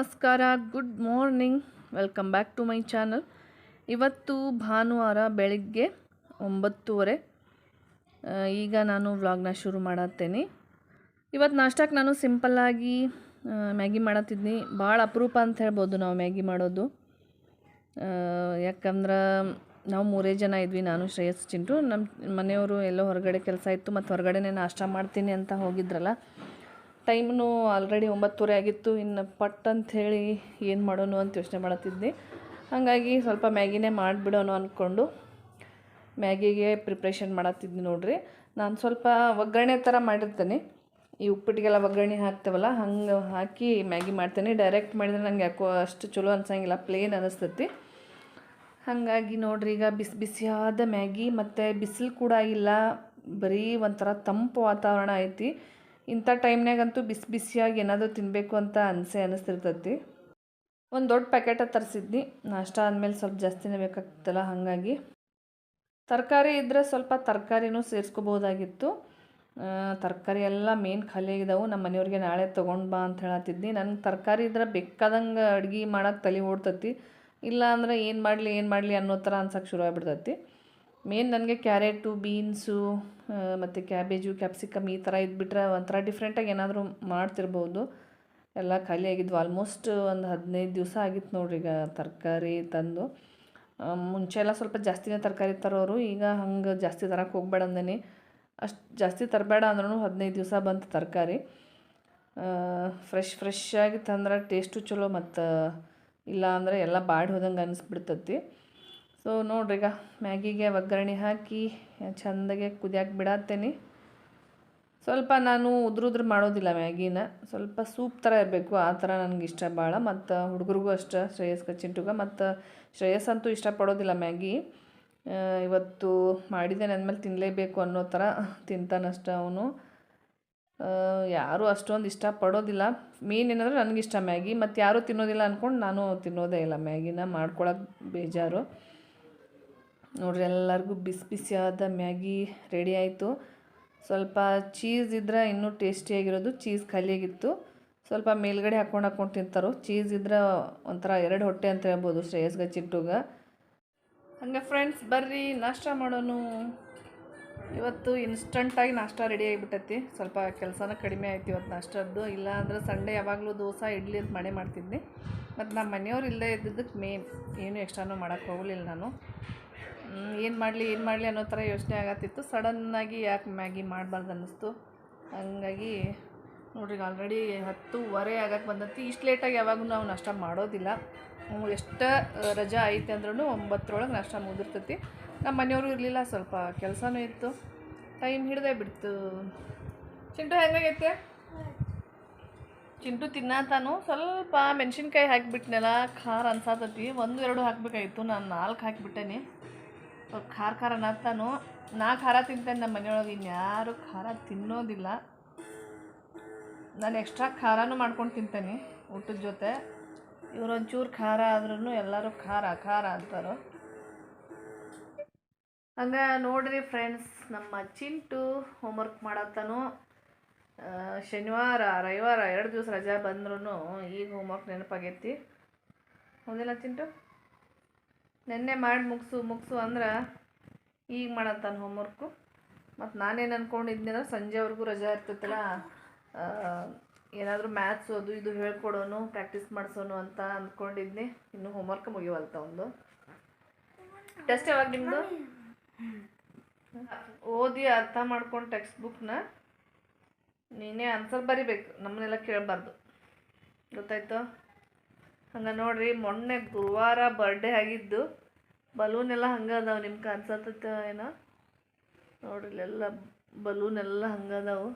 ನಮಸ್ಕಾರ good morning welcome back to my channel ಇವತ್ತು ಭಾನುವಾರ ಬೆಳಿಗ್ಗೆ ಒಂಬತ್ತುವರೆ ಈಗ ನಾನು ವ್ಲಾಗ್ನ ಶುರು ಮಾಡತ್ತೇನೆ. ಇವತ್ತು ನಾಷ್ಟಕ್ಕೆ ನಾನು ಸಿಂಪಲ್ಲಾಗಿ ಮ್ಯಾಗಿ ಮಾಡತ್ತಿದ್ನಿ. ಭಾಳ ಅಪರೂಪ ಅಂತ ಹೇಳ್ಬೋದು ನಾವು ಮ್ಯಾಗಿ ಮಾಡೋದು. ಯಾಕಂದ್ರೆ ನಾವು ಮೂರೇ ಜನ ಇದ್ವಿ, ನಾನು, ಶ್ರೇಯಸ್, ಚಿಂಟು. ನಮ್ಮ ಮನೆಯವರು ಎಲ್ಲೋ ಹೊರಗಡೆ ಕೆಲಸ ಇತ್ತು, ಮತ್ತು ಹೊರಗಡೆನೇ ನಾಷ್ಟ ಮಾಡ್ತೀನಿ ಅಂತ ಹೋಗಿದ್ರಲ್ಲ. ಟೈಮ್ನು ಆಲ್ರೆಡಿ ಒಂಬತ್ತುವರೆ ಆಗಿತ್ತು. ಇನ್ನು ಪಟ್ ಅಂತ ಹೇಳಿ ಏನು ಮಾಡೋಣ ಅಂತ ಯೋಚನೆ ಮಾಡತ್ತಿದ್ದೆ. ಹಾಗಾಗಿ ಸ್ವಲ್ಪ ಮ್ಯಾಗಿನೇ ಮಾಡಿಬಿಡೋನು ಅಂದ್ಕೊಂಡು ಮ್ಯಾಗಿಗೆ ಪ್ರಿಪ್ರೇಷನ್ ಮಾಡತ್ತಿದ್ದೆ ನೋಡಿರಿ. ನಾನು ಸ್ವಲ್ಪ ಒಗ್ಗರಣೆ ಥರ ಮಾಡಿರ್ತೇನೆ. ಈ ಉಪ್ಪಿಟ್ಟಿಗೆಲ್ಲ ಒಗ್ಗರಣೆ ಹಾಕ್ತೇವಲ್ಲ, ಹಂಗೆ ಹಾಕಿ ಮ್ಯಾಗಿ ಮಾಡ್ತೇನೆ. ಡೈರೆಕ್ಟ್ ಮಾಡಿದ್ರೆ ನಂಗೆ ಯಾಕೋ ಅಷ್ಟು ಚಲೋ ಅನ್ಸಂಗಿಲ್ಲ ಪ್ಲೇನ್ ಅನ್ನಿಸ್ತೈತಿ ಹಾಗಾಗಿ ನೋಡಿರಿ ಈಗ ಬಿಸಿ ಬಿಸಿಯಾದ ಮ್ಯಾಗಿ ಮತ್ತು ಬಿಸಿಲು ಕೂಡ ಇಲ್ಲ. ಬರೀ ಒಂಥರ ತಂಪು ವಾತಾವರಣ ಐತಿ. ಇಂಥ ಟೈಮ್ನಾಗಂತೂ ಬಿಸಿ ಬಿಸಿಯಾಗಿ ಏನಾದರೂ ತಿನ್ನಬೇಕು ಅಂತ ಅನಿಸೆ ಅನಿಸ್ತಿರ್ತೈತಿ. ಒಂದು ದೊಡ್ಡ ಪ್ಯಾಕೆಟ ತರಿಸಿದ್ನಿ. ನಾಷ್ಟ ಆದಮೇಲೆ ಸ್ವಲ್ಪ ಜಾಸ್ತಿನೇ ಬೇಕಾಗ್ತಲ್ಲ ಹಾಗಾಗಿ. ತರಕಾರಿ ಇದ್ದರೆ ಸ್ವಲ್ಪ ತರಕಾರಿನೂ ಸೇರಿಸ್ಕೋಬೋದಾಗಿತ್ತು ತರಕಾರಿ ಎಲ್ಲ ಮೇನ್ ಖಾಲಿ ಆಗಿದ್ದಾವೆ ನಮ್ಮ ಮನೆಯವ್ರಿಗೆ ನಾಳೆ ತೊಗೊಂಡು ಬಾ ಅಂತ ಹೇಳತ್ತಿದ್ನಿ. ನನಗೆ ತರಕಾರಿ ಇದ್ರೆ ಬೇಕಾದಂಗೆ ಅಡುಗೆ ಮಾಡೋಕೆ ತಲೆ ಓಡ್ತತಿ. ಇಲ್ಲ ಅಂದ್ರೆ ಏನು ಮಾಡಲಿ ಏನು ಮಾಡಲಿ ಅನ್ನೋ ಥರ ಅನ್ಸಕ್ಕೆ ಶುರು ಆಗ್ಬಿಡ್ತೈತಿ. ಮೇನ್ ನನಗೆ ಕ್ಯಾರೆಟು, ಬೀನ್ಸು ಮತ್ತು ಕ್ಯಾಬೇಜು, ಕ್ಯಾಪ್ಸಿಕಮ್ ಈ ಥರ ಇದ್ಬಿಟ್ರೆ ಒಂಥರ ಡಿಫ್ರೆಂಟಾಗಿ ಏನಾದರೂ ಮಾಡ್ತಿರ್ಬೋದು. ಎಲ್ಲ ಖಾಲಿ ಆಗಿದ್ವು. ಆಲ್ಮೋಸ್ಟ್ ಒಂದು ಹದಿನೈದು ದಿವಸ ಆಗಿತ್ತು ನೋಡ್ರಿ ಈಗ ತರಕಾರಿ ತಂದು. ಮುಂಚೆ ಎಲ್ಲ ಸ್ವಲ್ಪ ಜಾಸ್ತಿನೇ ತರಕಾರಿ ತರೋರು, ಈಗ ಹಂಗೆ ಜಾಸ್ತಿ ತರಕ್ಕೆ ಹೋಗ್ಬೇಡ ಅಂದೇನೆ. ಅಷ್ಟು ಜಾಸ್ತಿ ತರಬೇಡ ಅಂದ್ರೂ ಹದಿನೈದು ದಿವಸ ಬಂತು ತರಕಾರಿ. ಫ್ರೆಶ್ ಫ್ರೆಶ್ ಆಗಿ ತಂದ್ರೆ ಟೇಸ್ಟು ಚಲೋ ಮತ್ತು ಇಲ್ಲ ಅಂದರೆ ಎಲ್ಲ ಬಾಡಿ ಹೋದಂಗೆ ಅನಿಸ್ಬಿಡ್ತತಿ. ಸೊ ಈಗ ಮ್ಯಾಗಿಗೆ ಒಗ್ಗರಣೆ ಹಾಕಿ ಚೆಂದಾಗೆ ಕುದಿಯಾಕೆ ಬಿಡತ್ತೇನೆ. ಸ್ವಲ್ಪ ನಾನು ಉದ್ರುದ್ರ ಮಾಡೋದಿಲ್ಲ ಮ್ಯಾಗಿನ. ಸ್ವಲ್ಪ ಸೂಪ್ ಥರ ಇರಬೇಕು. ಆ ಥರ ನನಗೆ ಇಷ್ಟ ಭಾಳ. ಮತ್ತು ಹುಡುಗರಿಗೂ ಅಷ್ಟೇ ಶ್ರೇಯಸ್ ಕಚ್ಚಿಂಟುಗ ಮತ್ತು ಶ್ರೇಯಸ್ ಅಂತೂ ಇಷ್ಟಪಡೋದಿಲ್ಲ ಮ್ಯಾಗಿ. ಇವತ್ತು ಮಾಡಿದ್ದೇನೆ ಅಂದಮೇಲೆ ತಿನ್ನಲೇಬೇಕು ಅನ್ನೋ ಥರ ತಿಂತಾನಷ್ಟ ಅವನು. ಯಾರೂ ಅಷ್ಟೊಂದು ಇಷ್ಟಪಡೋದಿಲ್ಲ ಮೀನ್ ಏನಂದ್ರೆ ನನಗಿಷ್ಟ ಮ್ಯಾಗಿ. ಮತ್ತು ಯಾರೂ ತಿನ್ನೋದಿಲ್ಲ ಅಂದ್ಕೊಂಡು ನಾನು ತಿನ್ನೋದೇ ಇಲ್ಲ ಮ್ಯಾಗಿನ. ಮಾಡ್ಕೊಳಕ್ಕೆ ಬೇಜಾರು. ನೋಡ್ರಿ, ಎಲ್ಲರಿಗೂ ಬಿಸಿ ಬಿಸಿಯಾದ ಮ್ಯಾಗಿ ರೆಡಿ ಆಯಿತು. ಸ್ವಲ್ಪ ಚೀಸ್ ಇದ್ರೆ ಇನ್ನೂ ಟೇಸ್ಟಿಯಾಗಿರೋದು ಚೀಸ್ ಖಾಲಿಯಾಗಿತ್ತು. ಸ್ವಲ್ಪ ಮೇಲ್ಗಡೆ ಹಾಕ್ಕೊಂಡು ಹಾಕ್ಕೊಂಡು ತಿಂತಾರೋ. ಚೀಸ್ ಇದ್ರೆ ಒಂಥರ ಎರಡು ಹೊಟ್ಟೆ ಅಂತ ಹೇಳ್ಬೋದು ಶ್ರೇಯಸ್ಗೆ ಚಿಟ್ಟುಗ. ಹಂಗೆ ಫ್ರೆಂಡ್ಸ್ ಬರ್ರಿ, ನಾಷ್ಟ ಮಾಡೋನು. ಇವತ್ತು ಇನ್ಸ್ಟಂಟಾಗಿ ನಾಷ್ಟ ರೆಡಿ ಆಗಿಬಿಟ್ಟೈತಿ. ಸ್ವಲ್ಪ ಕೆಲಸನ ಕಡಿಮೆ ಆಯ್ತು ಇವತ್ತು ನಾಷ್ಟದ್ದು. ಇಲ್ಲ ಅಂದ್ರೆ ಸಂಡೇ ಯಾವಾಗಲೂ ದೋಸೆ, ಇಡ್ಲಿ ಅಂತ ಮಾಡೇ ಮಾಡ್ತಿದ್ದೆ. ಮತ್ತು ನಮ್ಮ ಮನೆಯವ್ರು ಇಲ್ಲೇ ಇದ್ದಿದ್ದಕ್ಕೆ ಮೇನ್ ಏನು ಎಕ್ಸ್ಟ್ರಾನು ಮಾಡೋಕ್ಕೆ ಹೋಗಲಿಲ್ಲ ನಾನು. ಏನು ಮಾಡಲಿ ಏನು ಮಾಡಲಿ ಅನ್ನೋ ಥರ ಯೋಚನೆ ಆಗತ್ತಿತ್ತು. ಸಡನ್ನಾಗಿ ಯಾಕೆ ಮ್ಯಾಗಿ ಮಾಡಬಾರ್ದು ಅನ್ನಿಸ್ತು ಹಂಗಾಗಿ ನೋಡ್ರಿ ಆಲ್ರೆಡಿ ಹತ್ತುವರೆ ಆಗಕ್ಕೆ ಬಂದತಿ. ಇಷ್ಟು ಲೇಟಾಗಿ ಯಾವಾಗೂ ನಾವು ನಾಷ್ಟ ಮಾಡೋದಿಲ್ಲ. ಎಷ್ಟು ರಜಾ ಐತೆ ಅಂದ್ರೂ ಒಂಬತ್ತರೊಳಗೆ ನಾಷ್ಟ ಮುಗಿದಿರ್ತೈತಿ. ನಮ್ಮ ಮನೆಯವರು ಇರಲಿಲ್ಲ, ಸ್ವಲ್ಪ ಕೆಲಸನೂ ಇತ್ತು. ಟೈಮ್ ಹಿಡ್ದೇ ಬಿಡ್ತು. ಚಿಂಟು ಹೆಂಗಾಗೈತೆ? ಚಿಂಟು ತಿನ್ನತಾನು ಸ್ವಲ್ಪ ಮೆಣಸಿನ್ಕಾಯಿ ಹಾಕಿಬಿಟ್ನಲ್ಲ, ಖಾರ ಅನ್ಸಾತತಿ. ಒಂದು, ಎರಡು ಹಾಕಬೇಕಾಗಿತ್ತು. ನಾನು ನಾಲ್ಕು ಹಾಕಿಬಿಟ್ಟೇನಿ. ಖಾರ ಖಾರ ಅನ್ನತ್ತಾನು ನಾ ಖಾರ ತಿಂತೇನೆ ನಮ್ಮ ಮನೆಯೊಳಗೆ, ಇನ್ಯಾರು ಖಾರ ತಿನ್ನೋದಿಲ್ಲ. ನಾನು ಎಕ್ಸ್ಟ್ರಾ ಖಾರನೂ ಮಾಡ್ಕೊಂಡು ತಿಂತೇನೆ ಊಟದ ಜೊತೆ. ಇವರೊಂಚೂರು ಖಾರ ಆದ್ರೂ ಎಲ್ಲರೂ ಖಾರ ಖಾರ ಅಂತಾರೋ. ಹಂಗೆ ನೋಡ್ರಿ ಫ್ರೆಂಡ್ಸ್ ನಮ್ಮ ಚಿಂಟು ಹೋಮ್ವರ್ಕ್ ಮಾಡತ್ತಾನು. ಶನಿವಾರ, ರವಿವಾರ, ಎರಡು ದಿವಸ ರಜಾ ಬಂದ್ರೂ ಈಗ ಹೋಮ್ವರ್ಕ್ ನೆನಪಾಗೈತಿ. ಹೌದಿಲ್ಲ ಚಿಂಟು? ನೆನ್ನೆ ಮಾಡಿ ಮುಗಿಸು ಮುಗಿಸು ಅಂದ್ರೆ ಈಗ ಮಾಡತ್ತಾನ ಹೋಮ್ವರ್ಕು ಮತ್ತು ನಾನೇನು ಅಂದ್ಕೊಂಡಿದ್ನಿ ಅಂದ್ರೆ ಸಂಜೆವರೆಗೂ ರಜಾ ಇರ್ತೈತಲ್ಲ ಏನಾದರೂ ಮ್ಯಾಥ್ಸ್ ಅದು ಇದು ಹೇಳ್ಕೊಡೋನು ಪ್ರಾಕ್ಟೀಸ್ ಮಾಡಿಸೋನು ಅಂತ ಅಂದ್ಕೊಂಡಿದ್ನಿ ಇನ್ನು ಹೋಮ್ವರ್ಕ್ ಮುಗಿವಲ್ತ ಒಂದು. ಟೆಸ್ಟ್ ಯಾವಾಗ ನಿಮ್ಮದು ಓದಿ ಅರ್ಥ ಮಾಡ್ಕೊಂಡು ಟೆಕ್ಸ್ಟ್ ಬುಕ್ನ ನೀನೇ ಆನ್ಸರ್ ಬರಿಬೇಕು, ನಮ್ಮನ್ನೆಲ್ಲ ಕೇಳಬಾರ್ದು. ಗೊತ್ತಾಯ್ತು? ಹಂಗೆ ನೋಡಿರಿ, ಮೊನ್ನೆ ಗುರುವಾರ ಬರ್ಡೇ ಆಗಿದ್ದು ಬಲೂನ್ ಎಲ್ಲ ಹಂಗೆ ಅದಾವೆ ನಿಮ್ಗೆ ಅನ್ಸತ್ತ ಏನೋ? ನೋಡ್ರಿ ಎಲ್ಲ ಬಲೂನ್ ಎಲ್ಲ ಹಂಗೆ ಅದಾವು.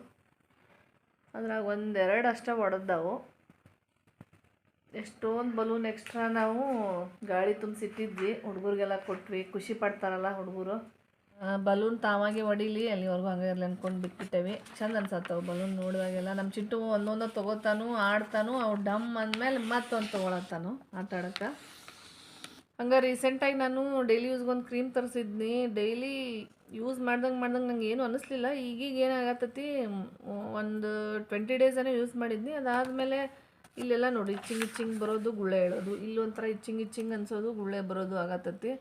ಅದ್ರಾಗ ಒಂದೆರಡು ಅಷ್ಟೇ ಒಡೆದವು ಎಷ್ಟೊಂದು ಬಲೂನ್ ಎಕ್ಸ್ಟ್ರಾ ನಾವು ಗಾಳಿ ತುಂಬಿಸಿಟ್ಟಿದ್ವಿ. ಹುಡುಗರಿಗೆಲ್ಲ ಕೊಟ್ವಿ. ಖುಷಿ ಪಡ್ತಾರಲ್ಲ ಹುಡುಗರು. ಬಲೂನ್ ತಾವಾಗೆ ಹೊಡಿಲಿ ಅಲ್ಲಿವರೆಗೂ ಹಂಗೆ ಇರಲಿ ಅಂದ್ಕೊಂಡು ಬಿಟ್ಬಿಟ್ಟೇವಿ ಚಂದ ಅನ್ಸತ್ತವು ಬಲೂನ್ ನೋಡುವಾಗೆಲ್ಲ. ನಮ್ಮ ಚಿಟ್ಟು ಒಂದೊಂದು ತೊಗೋತಾನು, ಆಡ್ತಾನು, ಅವು ಡಮ್ ಅಂದಮೇಲೆ ಮತ್ತೊಂದು ತೊಗೊಳತ್ತಾನು ಆಟ ಹಂಗೆ ರೀಸೆಂಟಾಗಿ ನಾನು ಡೈಲಿ ಯೂಸ್ಗೊಂದು ಕ್ರೀಮ್ ತರಿಸಿದ್ನಿ. ಡೈಲಿ ಯೂಸ್ ಮಾಡ್ದಂಗೆ ಮಾಡ್ದಂಗೆ ನಂಗೆ ಏನು ಅನ್ನಿಸ್ಲಿಲ್ಲ ಈಗೀಗ ಏನಾಗತ್ತತಿ? ಒಂದು ಟ್ವೆಂಟಿ ಡೇಸ್ ಏನೋ ಯೂಸ್ ಮಾಡಿದ್ನಿ. ಅದಾದಮೇಲೆ ಇಲ್ಲೆಲ್ಲ ನೋಡಿ, ಇಚ್ಚಿಂಗ್ ಇಚ್ಚಿಂಗ್ ಬರೋದು ಗುಳ್ಳೆ ಹೇಳೋದು. ಇಲ್ಲೊಂಥರ ಇಚ್ಚಿಂಗ್ ಇಚ್ಚಿಂಗ್ ಅನ್ಸೋದು ಗುಳ್ಳೆ ಬರೋದು ಆಗತ್ತತಿ.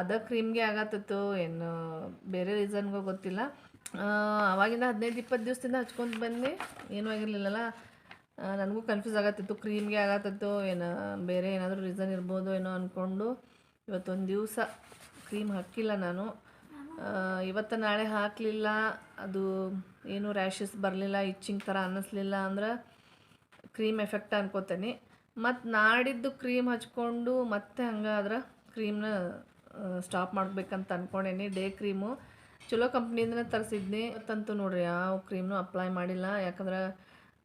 ಅದ ಕ್ರೀಮ್ಗೆ ಆಗತ್ತೋ ಏನು ಬೇರೆ ರೀಸನ್ಗೋ ಗೊತ್ತಿಲ್ಲ. ಅವಾಗಿಂದ ಹದಿನೈದು ಇಪ್ಪತ್ತು ದಿವಸದಿಂದ ಹಚ್ಕೊಂಡು ಬನ್ನಿ ಏನೂ ಆಗಿರಲಿಲ್ಲಲ್ಲ. ನನಗೂ ಕನ್ಫ್ಯೂಸ್ ಆಗತ್ತಿತ್ತು ಕ್ರೀಮ್ಗೆ ಆಗತ್ತೋ ಏನು, ಬೇರೆ ಏನಾದರೂ ರೀಸನ್ ಇರ್ಬೋದು ಏನೋ ಅಂದ್ಕೊಂಡು ಇವತ್ತೊಂದು ದಿವಸ ಕ್ರೀಮ್ ಹಾಕಿಲ್ಲ ನಾನು. ಇವತ್ತು ನಾಳೆ ಹಾಕಲಿಲ್ಲ, ಅದು ಏನು ರ್ಯಾಷಸ್ ಬರಲಿಲ್ಲ ಇಚ್ಚಿಂಗ್ ಥರ ಅನ್ನಿಸ್ಲಿಲ್ಲ ಅಂದ್ರೆ ಕ್ರೀಮ್ ಎಫೆಕ್ಟ್ ಅನ್ಕೋತೇನೆ. ಮತ್ತು ನಾಡಿದ್ದು ಕ್ರೀಮ್ ಹಚ್ಕೊಂಡು ಮತ್ತೆ ಹಂಗಾದ್ರೆ ಕ್ರೀಮ್ನ ಸ್ಟಾಪ್ ಮಾಡಬೇಕಂತ ಅಂದ್ಕೊಂಡೇನಿ ಡೇ ಕ್ರೀಮು ಚಲೋ ಕಂಪ್ನಿಯಿಂದನೇ ತರಿಸಿದ್ನಿ. ತಂತು ನೋಡ್ರಿ, ಯಾವ ಕ್ರೀಮ್ನು ಅಪ್ಲೈ ಮಾಡಿಲ್ಲ. ಯಾಕಂದ್ರೆ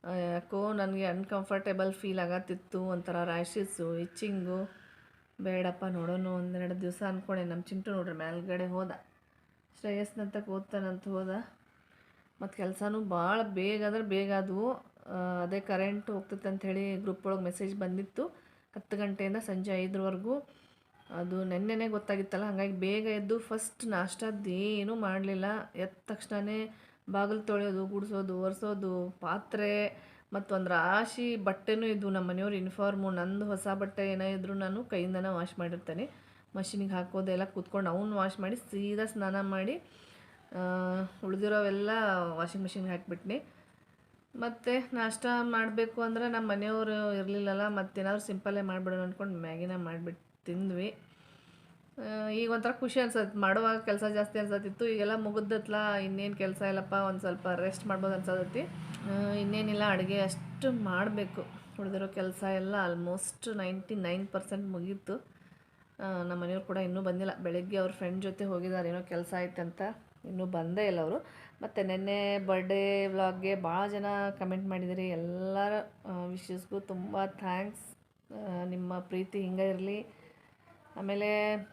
ಯಾಕೋ ನನಗೆ ಅನ್ಕಂಫರ್ಟೇಬಲ್ ಫೀಲ್ ಆಗತ್ತಿತ್ತು. ಒಂಥರ ರ್ಯಾಷಸ್ಸು ಇಚ್ಚಿಂಗು ಬೇಡಪ್ಪ ನೋಡೋಣ ಒಂದೆರಡು ದಿವಸ ಅಂದ್ಕೊಂಡೆ ನಮ್ಮ ಚಿಂಟು ನೋಡ್ರಿ, ಮೇಲ್ಗಡೆ ಹೋದ. ಶ್ರೇಯಸ್ನಂತ ಓದ್ತಾನಂತ ಹೋದ. ಮತ್ತು ಕೆಲಸನೂ ಭಾಳ ಬೇಗ ಅಂದ್ರೆ ಬೇಗ ಅದು ಅದೇ ಕರೆಂಟ್ ಹೋಗ್ತೈತೆ ಅಂಥೇಳಿ ಗ್ರೂಪ್ ಒಳಗೆ ಮೆಸೇಜ್ ಬಂದಿತ್ತು. ಹತ್ತು ಗಂಟೆಯಿಂದ ಸಂಜೆ ಐದರವರೆಗೂ. ಅದು ನೆನ್ನೆನೇ ಗೊತ್ತಾಗಿತ್ತಲ್ಲ, ಹಾಗಾಗಿ ಬೇಗ ಎದ್ದು ಫಸ್ಟ್ ನಾಷ್ಟದ್ದು ಏನೂ ಮಾಡಲಿಲ್ಲ. ಎದ್ದ ತಕ್ಷಣವೇ ಬಾಗಿಲು ತೊಳೆಯೋದು, ಗುಡಿಸೋದು, ಒರೆಸೋದು, ಪಾತ್ರೆ ಮತ್ತು ಒಂದು ರಾಶಿ ಬಟ್ಟೆನೂ ಇದ್ವು ನಮ್ಮ ಮನೆಯವ್ರು ಯೂನಿಫಾರ್ಮು ನಂದು ಹೊಸ ಬಟ್ಟೆ ಏನೇ ಇದ್ದರೂ ನಾನು ಕೈಯಿಂದನೇ ವಾಶ್ ಮಾಡಿರ್ತೇನೆ. ಮಷಿನಿಗೆ ಹಾಕೋದೆಲ್ಲ ಕೂತ್ಕೊಂಡು ಅವನು ವಾಶ್ ಮಾಡಿ ಸೀದಾ ಸ್ನಾನ ಮಾಡಿ ಉಳಿದಿರೋವೆಲ್ಲ ವಾಷಿಂಗ್ ಮಿಷಿನ್ಗೆ ಹಾಕಿಬಿಟ್ನಿ. ಮತ್ತು ನಾಷ್ಟ ಮಾಡಬೇಕು ಅಂದ್ರೆ ನಮ್ಮ ಮನೆಯವರು ಇರಲಿಲ್ಲಲ್ಲ ಮತ್ತೇನಾದ್ರು ಸಿಂಪಲ್ಲೇ ಮಾಡಿಬಿಡೋಣ ಅಂದ್ಕೊಂಡು ಮ್ಯಾಗಿನ ಮಾಡಿಬಿಟ್ಟು ತಿಂದ್ವಿ. ಈಗ ಒಂಥರ ಖುಷಿ ಅನ್ಸತ್ತೆ ಮಾಡುವಾಗ ಕೆಲಸ ಜಾಸ್ತಿ ಅನ್ಸತ್ತಿತ್ತು. ಈಗೆಲ್ಲ ಮುಗಿದತ್ಲ, ಇನ್ನೇನು ಕೆಲಸ ಇಲ್ಲಪ್ಪ, ಒಂದು ಸ್ವಲ್ಪ ರೆಸ್ಟ್ ಮಾಡ್ಬೋದು ಅನ್ಸತ್ತೈತಿ ಇನ್ನೇನಿಲ್ಲ, ಅಡುಗೆ ಅಷ್ಟು ಮಾಡಬೇಕು. ಉಳಿದಿರೋ ಕೆಲಸ ಎಲ್ಲ ಆಲ್ಮೋಸ್ಟ್ ನೈಂಟಿ ನೈನ್ ಪರ್ಸೆಂಟ್ ಮುಗೀತು ನಮ್ಮ ಮನೆಯವ್ರು ಕೂಡ ಇನ್ನೂ ಬಂದಿಲ್ಲ. ಬೆಳಗ್ಗೆ ಅವ್ರ ಫ್ರೆಂಡ್ ಜೊತೆ ಹೋಗಿದ್ದಾರೆ ಏನೋ ಕೆಲಸ ಆಯ್ತಂತ ಇನ್ನೂ ಬಂದೇ ಇಲ್ಲ ಅವರು. ಮತ್ತು ನಿನ್ನೆ ಬರ್ಡೇ ವ್ಲಾಗ್ಗೆ ಭಾಳ ಜನ ಕಮೆಂಟ್ ಮಾಡಿದಿರಿ. ಎಲ್ಲರ ವಿಶಸ್ಗೂ ತುಂಬ ಥ್ಯಾಂಕ್ಸ್ ನಿಮ್ಮ ಪ್ರೀತಿ ಹಿಂಗೆ ಇರಲಿ. ಆಮೇಲೆ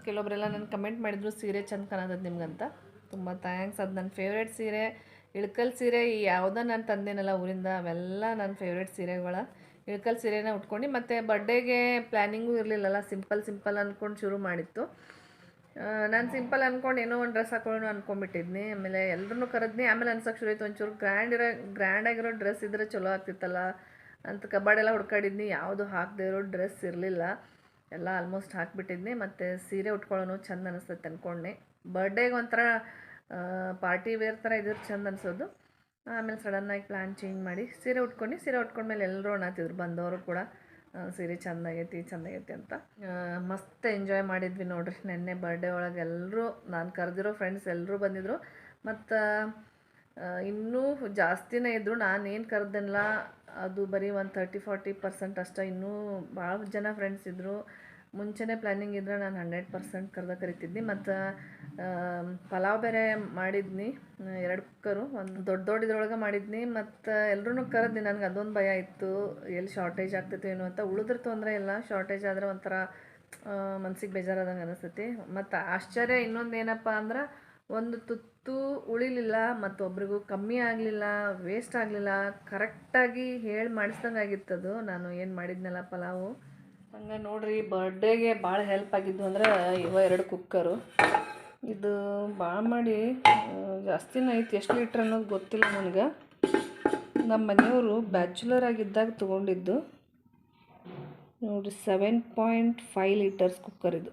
ಕೆಲವೊಬ್ಬರೆಲ್ಲ ನನ್ನ ಕಮೆಂಟ್ ಮಾಡಿದ್ರು, ಸೀರೆ ಚಂದ ಕಾಣತದೆ ನಿಮ್ಗಂತ? ತುಂಬ ಥ್ಯಾಂಕ್ಸ್ ಅದು ನನ್ನ ಫೇವ್ರೇಟ್ ಸೀರೆ. ಇಳ್ಕಲ್ ಸೀರೆ ಯಾವುದೋ ನಾನು ತಂದೇನಲ್ಲ ಊರಿಂದ, ಅವೆಲ್ಲ ನನ್ನ ಫೇವ್ರೇಟ್ ಸೀರೆಗಳ. ಇಳ್ಕಲ್ ಸೀರೆನ ಉಟ್ಕೊಂಡು, ಮತ್ತು ಬರ್ಡೇಗೆ ಪ್ಲ್ಯಾನಿಂಗು ಇರಲಿಲ್ಲಲ್ಲ ಸಿಂಪಲ್ ಸಿಂಪಲ್ ಅಂದ್ಕೊಂಡು ಶುರು ಮಾಡಿತ್ತು. ನಾನು ಸಿಂಪಲ್ ಅಂದ್ಕೊಂಡು ಏನೋ ಒಂದು ಡ್ರೆಸ್ ಹಾಕೊಳ್ಳೋಣ ಅಂದ್ಕೊಂಡ್ಬಿಟ್ಟಿದ್ನಿ ಆಮೇಲೆ ಎಲ್ಲರನ್ನೂ ಕರೆದ್ನಿ. ಆಮೇಲೆ ಅನ್ಸೋಕೆ ಶುರು ಆಯಿತು ಒಂಚೂರು ಗ್ರ್ಯಾಂಡ್ ಇರೋ ಗ್ರ್ಯಾಂಡ್ ಆಗಿರೋ ಡ್ರೆಸ್ ಇದ್ದರೆ ಚಲೋ ಆಗ್ತಿತ್ತಲ್ಲ ಅಂತ ಕಬಾಡೆಲ್ಲ ಹುಡ್ಕಾಡಿದ್ನಿ. ಯಾವುದು ಹಾಕದೇ ಇರೋ ಡ್ರೆಸ್ ಇರಲಿಲ್ಲ. ಎಲ್ಲ ಆಲ್ಮೋಸ್ಟ್ ಹಾಕಿಬಿಟ್ಟಿದ್ನಿ. ಮತ್ತು ಸೀರೆ ಉಟ್ಕೊಳ್ಳೋನು ಚಂದ ಅನಿಸ್ತೈತೆ ಅಂದ್ಕೊಂಡೆ ಬರ್ಡೇಗೆ ಒಂಥರ ಪಾರ್ಟಿ ವೇರ್ ಥರ ಇದ್ರೆ ಚಂದ ಅನಿಸೋದು. ಆಮೇಲೆ ಸಡನ್ನಾಗಿ ಪ್ಲ್ಯಾನ್ ಚೇಂಜ್ ಮಾಡಿ ಸೀರೆ ಉಟ್ಕೊಂಡು, ಸೀರೆ ಉಟ್ಕೊಂಡ್ಮೇಲೆ ಎಲ್ಲರೂ ಅಣ್ಣತಿದ್ರು ಬಂದವರು ಕೂಡ ಸೀರೆ ಚೆಂದಾಗೈತಿ ಚೆಂದಾಗೈತಿ ಅಂತ. ಮಸ್ತ್ ಎಂಜಾಯ್ ಮಾಡಿದ್ವಿ ನೋಡ್ರಿ. ನೆನ್ನೆ ಬರ್ಡೇ ಒಳಗೆ ಎಲ್ಲರೂ, ನಾನು ಕರೆದಿರೋ ಫ್ರೆಂಡ್ಸ್ ಎಲ್ಲರೂ ಬಂದಿದ್ದರು ಮತ್ತು ಇನ್ನೂ ಜಾಸ್ತಿನೇ ಇದ್ದರು ನಾನೇನು ಕರೆದಲ್ಲ ಅದು ಬರೀ ಒಂದು ತರ್ಟಿ ಫಾರ್ಟಿ ಪರ್ಸೆಂಟ್ ಅಷ್ಟೇ. ಇನ್ನೂ ಭಾಳ ಜನ ಫ್ರೆಂಡ್ಸ್ ಇದ್ದರು ಮುಂಚೆನೇ ಪ್ಲ್ಯಾನಿಂಗ್ ಇದ್ದರೆ ನಾನು ಹಂಡ್ರೆಡ್ ಪರ್ಸೆಂಟ್ ಕರೆದ ಕರಿತಿದ್ನಿ. ಮತ್ತು ಪಲಾವ್ ಬೇರೆ ಮಾಡಿದ್ನಿ. ಎರಡು ಕುಕ್ಕರು, ಒಂದು ದೊಡ್ಡ ದೊಡ್ಡ ಇದ್ರೊಳಗೆ ಮಾಡಿದ್ನಿ. ಮತ್ತು ಎಲ್ಲರೂ ಕರೆದ್ನಿ. ನನಗೆ ಅದೊಂದು ಭಯ ಇತ್ತು. ಎಲ್ಲಿ ಶಾರ್ಟೇಜ್ ಆಗ್ತೈತೆ ಏನು ಅಂತ. ಉಳಿದ್ರೆ ತೊಂದರೆ ಇಲ್ಲ. ಶಾರ್ಟೇಜ್ ಆದರೆ ಒಂಥರ ಮನ್ಸಿಗೆ ಬೇಜಾರಾದಂಗೆ ಅನಿಸ್ತೈತಿ. ಮತ್ತು ಆಶ್ಚರ್ಯ ಇನ್ನೊಂದು ಏನಪ್ಪ ಅಂದ್ರೆ, ಒಂದು ತುತ್ತು ಉಳಿಲಿಲ್ಲ ಮತ್ತು ಒಬ್ರಿಗೂ ಕಮ್ಮಿ ಆಗಲಿಲ್ಲ ವೇಸ್ಟ್ ಆಗಲಿಲ್ಲ. ಕರೆಕ್ಟಾಗಿ ಹೇಳಿ ಮಾಡಿಸ್ದಂಗೆ ಅದು. ನಾನು ಏನು ಮಾಡಿದ್ನಲ್ಲ ಪಲಾವು. ಹಂಗೆ ನೋಡ್ರಿ ಬರ್ಡೇಗೆ ಭಾಳ ಹೆಲ್ಪ್ ಆಗಿದ್ದು ಅಂದ್ರೆ ಇವ ಎರಡು ಕುಕ್ಕರು ಇದು ಭಾಳ ಮಾಡಿ ಜಾಸ್ತಿನೇ ಐತಿ, ಎಷ್ಟು ಲೀಟ್ರ್ ಅನ್ನೋದು ಗೊತ್ತಿಲ್ಲ ನನಗೆ. ನಮ್ಮ ಮನೆಯವರು ಬ್ಯಾಚುಲರ್ ಆಗಿದ್ದಾಗ ತೊಗೊಂಡಿದ್ದು. ನೋಡಿರಿ seven point five litres cooker ಇದು.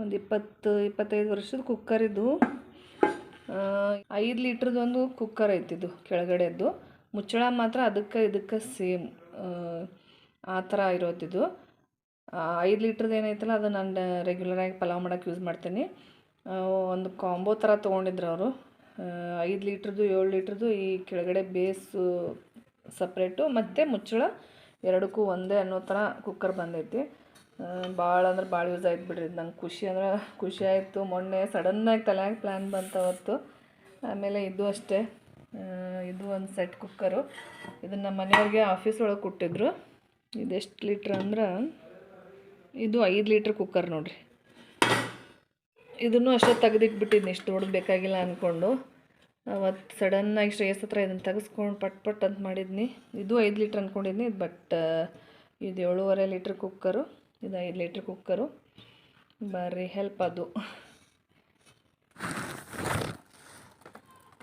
ಒಂದು ಇಪ್ಪತ್ತು, ಇಪ್ಪತ್ತೈದು ವರ್ಷದ ಕುಕ್ಕರ್ ಇದು. ಐದು ಒಂದು ಕುಕ್ಕರ್ ಐತಿ ಇದು ಕೆಳಗಡೆದ್ದು. ಮುಚ್ಚಳ ಮಾತ್ರ ಅದಕ್ಕೆ ಇದಕ್ಕೆ ಸೇಮ್. ಆ ಥರ ಇರೋದಿದು ಐದು ಲೀಟ್ರದ್ದು ಏನೈತಲ್ಲ ಅದು ನಾನು ರೆಗ್ಯುಲರಾಗಿ ಪಲಾವ್ ಮಾಡೋಕ್ಕೆ ಯೂಸ್ ಮಾಡ್ತೀನಿ. ಒಂದು ಕಾಂಬೋ ಥರ ತೊಗೊಂಡಿದ್ರು ಅವರು. ಐದು ಲೀಟ್ರದ್ದು, ಏಳು ಲೀಟ್ರದ್ದು ಈ ಕೆಳಗಡೆ ಬೇಸು ಸಪ್ರೇಟು ಮತ್ತು ಮುಚ್ಚಳ ಎರಡಕ್ಕೂ ಒಂದೇ ಅನ್ನೋ ಥರ ಕುಕ್ಕರ್ ಬಂದೈತಿ. ಭಾಳ ಅಂದ್ರೆ ಭಾಳ ಯೂಸ್ ಆಯ್ತು ಬಿಡ್ರಿ. ನಂಗೆ ಖುಷಿ ಅಂದ್ರೆ ಖುಷಿ ಆಯಿತು. ಮೊನ್ನೆ ಸಡನ್ನಾಗಿ ತಲೆಯಾಗಿ ಪ್ಲ್ಯಾನ್ ಬಂತವತ್ತು ಆಮೇಲೆ ಇದು ಅಷ್ಟೇ. ಇದು ಒಂದು ಸೆಟ್ ಕುಕ್ಕರು ಇದನ್ನು ಮನೆಯವ್ರಿಗೆ ಆಫೀಸ್ ಒಳಗೆ ಕೊಟ್ಟಿದ್ರು. ಇದೆಷ್ಟು ಲೀಟ್ರ್ ಅಂದ್ರೆ ಇದು ಐದು ಲೀಟ್ರ್ ಕುಕ್ಕರ್ ನೋಡಿರಿ. ಇದನ್ನು ಅಷ್ಟೇ ತೆಗೆದಿಟ್ಬಿಟ್ಟಿದ್ನಿ. ಇಷ್ಟು ದೊಡ್ಡ ಬೇಕಾಗಿಲ್ಲ ಅಂದ್ಕೊಂಡು ಅವತ್ತು ಸಡನ್ನಾಗಿ ಶ್ರೇಯಸ್ ಹತ್ರ ಇದನ್ನು ತೆಗೆಸ್ಕೊಂಡು ಪಟ್ ಪಟ್ ಅಂತ ಮಾಡಿದ್ನಿ. ಇದು ಐದು ಲೀಟ್ರ್ ಅಂದ್ಕೊಂಡಿದ್ನಿ ಬಟ್ ಇದು ಏಳೂವರೆ ಲೀಟ್ರ್ ಕುಕ್ಕರು ಇದು ಐದು ಲೀಟ್ರ್ ಕುಕ್ಕರು. ಬರ್ರಿ ಹೆಲ್ಪ್ ಅದು.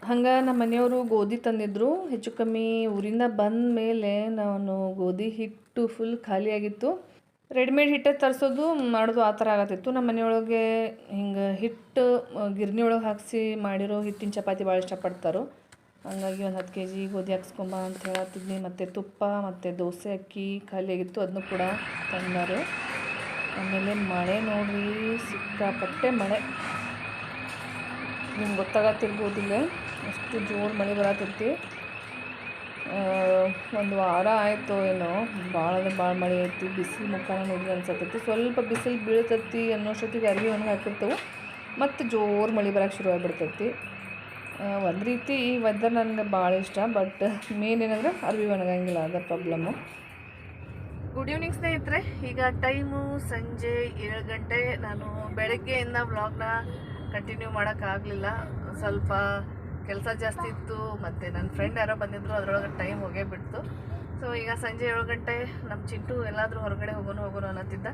ಹಂಗೆ ನಮ್ಮ ಮನೆಯವರು ಗೋಧಿ ತಂದಿದ್ರು. ಹೆಚ್ಚು ಕಮ್ಮಿ ಊರಿಂದ ಬಂದ ಮೇಲೆ ನಾನು ಗೋಧಿ ಹಿಟ್ಟು ಫುಲ್ ಖಾಲಿಯಾಗಿತ್ತು ರೆಡಿಮೇಡ್ ಹಿಟ್ಟೆ ತರಿಸೋದು, ಮಾಡೋದು ಆ ಥರ ಆಗತ್ತಿತ್ತು. ನಮ್ಮ ಮನೆಯೊಳಗೆ ಹಿಂಗೆ ಹಿಟ್ಟು ಗಿರ್ನಿ ಒಳಗೆ ಹಾಕಿಸಿ ಮಾಡಿರೋ ಹಿಟ್ಟಿನ ಚಪಾತಿ ಭಾಳ ಇಷ್ಟಪಡ್ತಾರೋ. ಹಂಗಾಗಿ ಒಂದು ಹತ್ತು ಕೆ ಜಿ ಗೋಧಿ ಹಾಕ್ಸ್ಕೊಂಬ ಅಂತ ಹೇಳತ್ತಿದ್ನಿ. ಮತ್ತು ತುಪ್ಪ, ಮತ್ತು ದೋಸೆ, ಅಕ್ಕಿ ಖಾಲಿಯಾಗಿತ್ತು. ಅದನ್ನು ಕೂಡ ತಂದರು. ಆಮೇಲೆ ಮಳೆ ನೋಡ್ರಿ, ಸಿಕ್ಕಾಪಟ್ಟೆ ಮಳೆ. ನಿಮ್ಗೆ ಗೊತ್ತಾಗತ್ತಿರ್ಬೋದಿಲ್ಲ ಅಷ್ಟು ಜೋರು ಮಳೆ ಬರತೈತಿ. ಒಂದು ವಾರ ಆಯಿತು ಏನೋ. ಭಾಳ ಅಂದ್ರೆ ಭಾಳ ಮಳೆ ಐತಿ. ಬಿಸಿಲು ಮುಖಾನ ನೋಡಿದ್ರೆ ಅನ್ಸತ್ತೈತಿ ಸ್ವಲ್ಪ ಬಿಸಿಲು ಬೀಳ್ತೈತಿ ಅನ್ನೋಷ್ಟೊತ್ತಿಗೆ ಅರ್ವಿ ಒಣಗಿ ಹಾಕಿರ್ತವೆ. ಮತ್ತು ಜೋರು ಮಳೆ ಬರೋಕೆ ಶುರು ಆಗಿಬಿಡ್ತೈತಿ. ಒಂದು ರೀತಿ ಈ ವೆದರ್ ನನಗೆ ಭಾಳ ಇಷ್ಟ ಬಟ್ ಮೇನ್ ಏನಂದ್ರೆ ಅರ್ವಿ ಒಣಗಂಗಿಲ್ಲ, ಅದ ಪ್ರಾಬ್ಲಮ್ಮು ಗುಡ್ ಈವ್ನಿಂಗ್ ಸ್ನೇಹಿತರೆ, ಈಗ ಟೈಮು ಸಂಜೆ ಏಳು ಗಂಟೆ. ನಾನು ಬೆಳಗ್ಗೆಯಿಂದ ವ್ಲಾಗ್ನ ಕಂಟಿನ್ಯೂ ಮಾಡೋಕ್ಕಾಗಲಿಲ್ಲ ಸ್ವಲ್ಪ ಕೆಲಸ ಜಾಸ್ತಿ ಇತ್ತು, ಮತ್ತು ನನ್ನ ಫ್ರೆಂಡ್ ಯಾರೋ ಬಂದಿದ್ರು, ಅದರೊಳಗೆ ಟೈಮ್ ಹೋಗೇ ಬಿಡ್ತು. ಸೊ ಈಗ ಸಂಜೆ ಏಳು ಗಂಟೆ ನಮ್ಮ ಚಿಂಟು ಎಲ್ಲಾದರೂ ಹೊರಗಡೆ ಹೋಗೋನು ಹೋಗೋನು ಅನ್ನತ್ತಿದ್ದ.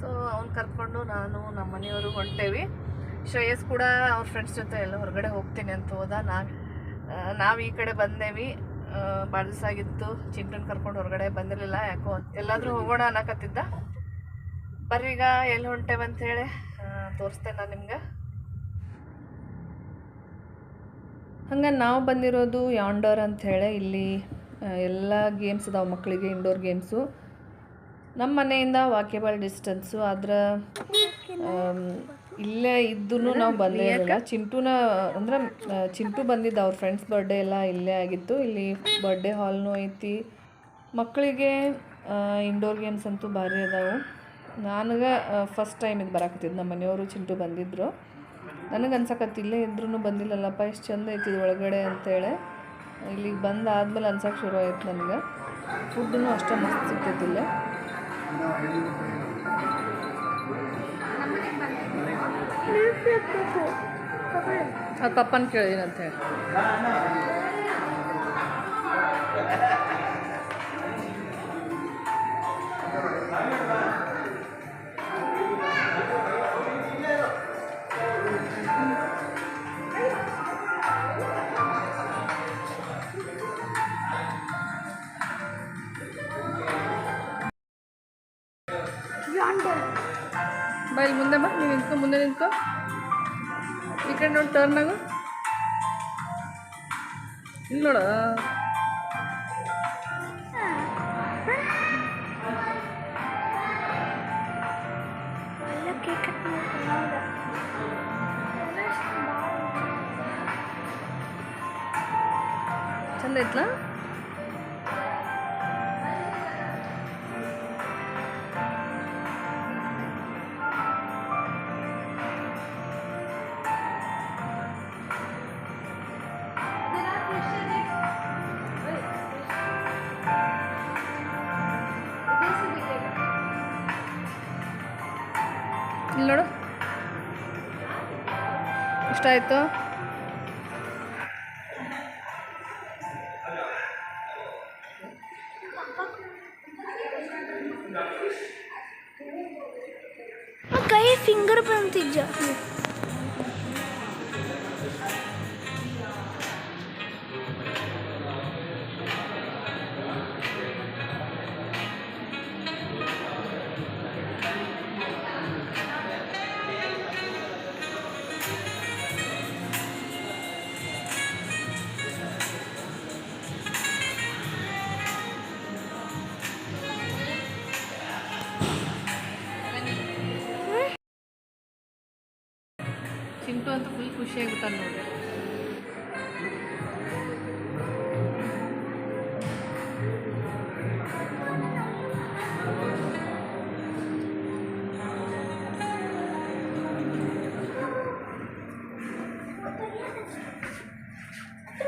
ಸೊ ಅವ್ನು ಕರ್ಕೊಂಡು ನಾನು ನಮ್ಮ ಮನೆಯವರು ಹೊಂಟೇವಿ. ಶ್ರೇಯಸ್ ಕೂಡ ಅವ್ರ ಫ್ರೆಂಡ್ಸ್ ಜೊತೆ ಎಲ್ಲ ಹೊರಗಡೆ ಹೋಗ್ತೀನಿ ಅಂತ ಹೋದ. ನಾ ನಾವು ಈ ಕಡೆ ಬಂದೇವಿ. ಭಾಳ ದಿವಸ ಆಗಿತ್ತು. ಚಿಂಟನ್ ಕರ್ಕೊಂಡು ಹೊರಗಡೆ ಬಂದಿರಲಿಲ್ಲ. ಯಾಕೋ ಎಲ್ಲಾದರೂ ಹೋಗೋಣ ಅನ್ನಕತ್ತಿದ್ದ. ಬರ್ರಿ ಈಗ ಎಲ್ಲಿ ಹೊಂಟೇವೆ ಅಂತೇಳಿ ತೋರಿಸ್ತೇನೆ ನಾನು ನಿಮ್ಗೆ. ಹಂಗೆ ನಾವು ಬಂದಿರೋದು ಯಾಂಡೋರ್ ಅಂಥೇಳಿ ಇಲ್ಲಿ ಎಲ್ಲ ಗೇಮ್ಸ್ ಇದಾವೆ ಮಕ್ಕಳಿಗೆ ಇಂಡೋರ್ ಗೇಮ್ಸು ನಮ್ಮ ಮನೆಯಿಂದ ವಾಕೆಬಲ್ ಡಿಸ್ಟೆನ್ಸು ಆದ್ರೆ ಇಲ್ಲೇ ಇದ್ದು ನಾವು ಬಂದೇ ಇರಲಿಲ್ಲ. ಚಿಂಟುನ ಅಂದ್ರೆ ಚಿಂಟು ಬಂದಿದ್ದ ಅವ್ರ ಫ್ರೆಂಡ್ಸ್ ಬರ್ಡೆ ಎಲ್ಲ ಇಲ್ಲೇ ಆಗಿತ್ತು. ಇಲ್ಲಿ ಬರ್ಡೆ ಹಾಲ್ನು ಐತಿ. ಮಕ್ಕಳಿಗೆ ಇಂಡೋರ್ ಗೇಮ್ಸ್ ಅಂತೂ ಭಾರಿ ಅದಾವು. ನನಗೆ ಫಸ್ಟ್ ಟೈಮ್ ಇದು ಬರಾಕತ್ತಿದ್ದು. ನಮ್ಮ ಮನೆಯವರು ಚಿಂಟು ಬಂದಿದ್ದರು ನನಗೆ ಅನ್ಸಕತ್ತು ಇಲ್ಲೇ ಇದ್ರೂ ಬಂದಿಲ್ಲಲ್ಲಪ್ಪ ಎಷ್ಟು ಚಂದ ಐತಿ ಒಳಗಡೆ ಅಂತೇಳಿ. ಇಲ್ಲಿಗೆ ಬಂದಾದ್ಮೇಲೆ ಅನ್ಸಕ್ಕೆ ಶುರು ಆಯ್ತು ನನಗೆ. ಫುಡ್ಡೂ ಅಷ್ಟೇ ಮಸ್ತ್ ಸಿಗ್ತೈತಿ ಆ ಪಪ್ಪನ ಕೇಳಿದೀನಿ ಅಂತ ಹೇಳಿ ಟರ್ನ್ ಆಗು ಇಲ್ಲಿ ಇಷ್ಟ ಆಯಿತು